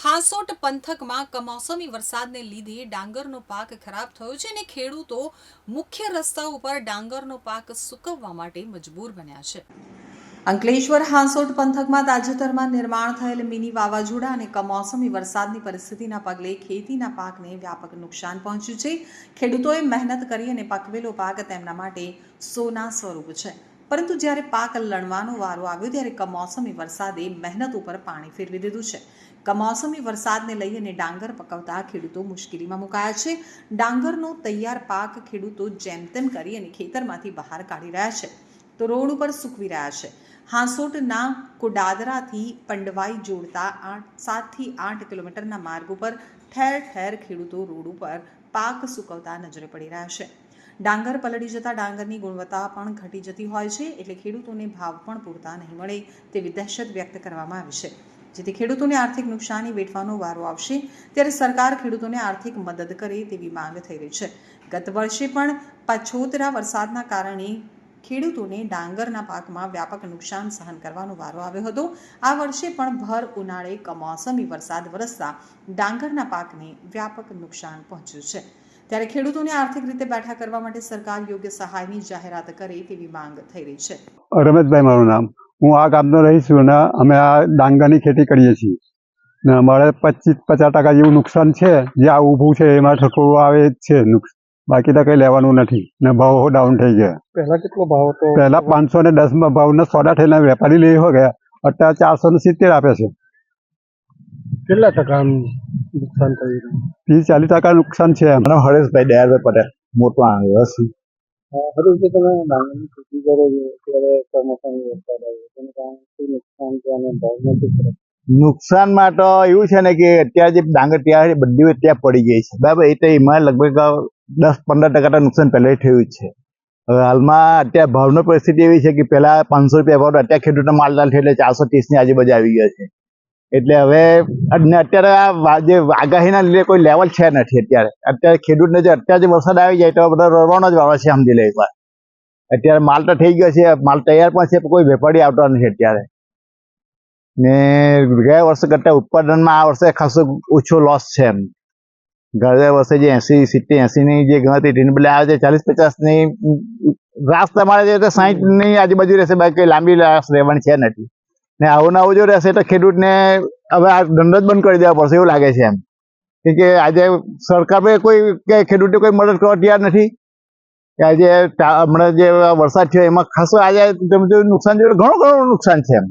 હાંસોટ પંથકમાં કમોસમી વરસાદને લીધે ડાંગરનો પાક ખરાબ થયો છે અને ખેડૂતો મુખ્ય રસ્તા ઉપર ડાંગરનો પાક સૂકવવા માટે મજબૂર બન્યા છે. અંકલેશ્વર હાંસોટ પંથકમાં તાજેતરમાં નિર્માણ થયેલ મિની વાવાઝોડા અને કમોસમી વરસાદની પરિસ્થિતિના પગલે ખેતીના પાકને વ્યાપક નુકસાન પહોંચ્યું છે. ખેડૂતોએ મહેનત કરી અને પકવેલો પાક તેમના માટે સોના સ્વરૂપ છે. પરંતુ જ્યારે પાક લણવાનો વારો આવ્યો ત્યારે કમોસમી વરસાદે મહેનત ઉપર પાણી ફેરવી દીધું છે. કમોસમી વરસાદને લઈ અને ડાંગર પકવતા ખેડૂતો મુશ્કેલીમાં મુકાયા છે. ડાંગરનો તૈયાર પાક ખેડૂતો જેમ તેમ કરી અને ખેતરમાંથી બહાર કાઢી રહ્યા છે. તો રોડ ઉપર સૂકવી રહ્યા છે. હાંસોટના કુડાદરાથી પંડવાઈ જોડતા આઠ સાતથી આઠ કિલોમીટરના માર્ગ ઉપર ઠેર ઠેર ખેડૂતો રોડ ઉપર પાક સૂકવતા નજરે પડી રહ્યા છે. ડાંગર પલળી જતા ડાંગરની ગુણવત્તા પણ ઘટી જતી હોય છે એટલે ખેડૂતોને ભાવ પણ પૂરતા નહીં મળે તેવી દહેશત વ્યક્ત કરવામાં આવી છે. જેથી ખેડૂતોને આર્થિક નુકસાની વેઠવાનો વારો આવશે, ત્યારે સરકાર ખેડૂતોને આર્થિક મદદ કરે તેવી માંગ થઈ રહી છે. ગત વર્ષે પણ પછોતરા વરસાદના કારણે ખેડૂતોને ડાંગરના પાકમાં વ્યાપક નુકસાન સહન કરવાનો વારો આવ્યો હતો. આ વર્ષે પણ ભર ઉનાળે કમોસમી વરસાદ વરસતા ડાંગરના પાકને વ્યાપક નુકસાન પહોંચ્યું છે. ત્યારે ખેડૂતોને આર્થિક રીતે બેઠા કરવા માટે સરકાર યોગ્ય સહાયની જાહેરાત કરે તેવી માંગ થઈ રહી છે. રમેશભાઈ મારું નામ. હું આ ગામનો રહી છું ને અમે આ ડાંગરની ખેતી કરીએ છીએ. ને અમારે પચીસ પચાસ ટકા જેવું નુકસાન છે જે આ ઊભું છે એમાં થોડું આવે જ છે બાકી તો કંઈ લેવાનું નથી. ને ભાવ ડાઉન થઈ ગયા. પહેલા કેટલો ભાવ હતો? પહેલા પાંચસો ને દસમાં ભાવના સોદા થઈને વેપારી લઈ હો ગયા. અત્યારે ચારસો ને સિત્તેર આપે છે. કેટલા ટકા નુકસાન થયું ત્રીસ ચાલીસ ટકા નુકસાન છે એમ. હરેશભાઈ દયાભાઈ પટેલ મોટો આણંદ હજુ તમે ડાંગરની ખેતી કરો છો ત્યારે કમોસમી વરસાદ આવ્યો તેના કારણે શું નુકસાન છે અને ભાવમાં નુકસાનમાં તો એવું છે ને કે અત્યારે જે ડાંગર ત્યાં બધી ત્યાં પડી ગઈ છે. બરાબર એ તો એમાં લગભગ દસ પંદર ટકા તો નુકસાન પહેલાં થયું છે. હવે હાલમાં અત્યારે ભાવની પરિસ્થિતિ એવી છે કે પહેલા પાંચસો રૂપિયા ભાવ અત્યારે ખેડૂતો માલદાર થયો એટલે ચારસો ત્રીસની આજુબાજુ આવી ગયો છે. એટલે હવે અત્યારે આ જે આગાહીના લીધે કોઈ લેવલ છે નથી અત્યારે. અત્યારે ખેડૂતને જે અત્યારે જે વરસાદ આવી જાય તો બધા રવાનો જ વાળો છે સમજી લે એકવાર. અત્યારે માલ તો થઈ ગયો છે, માલ તૈયાર પણ છે કોઈ વેપારી આવતો નથી અત્યારે. ને ગયા વર્ષે કરતા ઉત્પાદનમાં આ વર્ષે ખાસો ઓછો લોસ છે એમ. ગયા વર્ષે જે એસી, સિત્તેર, એસીની જે ગણતરી તેને બદલે આ જે ચાલીસ પચાસની રાસ તમારે જે તો સાહીઠ આજુબાજુ રહેશે, બાકી કોઈ લાંબી રાસ રહેવાની છે નથી. ને આવું ને આવું જો રહેશે તો ખેડૂતને હવે આ ધંધો જ બંધ કરી દેવા પડશે એવું લાગે છે એમ. કે આજે સરકાર કોઈ કે ખેડૂતે કોઈ મદદ કરવા તૈયાર નથી? કે આજે હમણાં જે વરસાદ થયો એમાં ખાસો આજે નુકસાન ઘણું ઘણું નુકસાન છે એમ.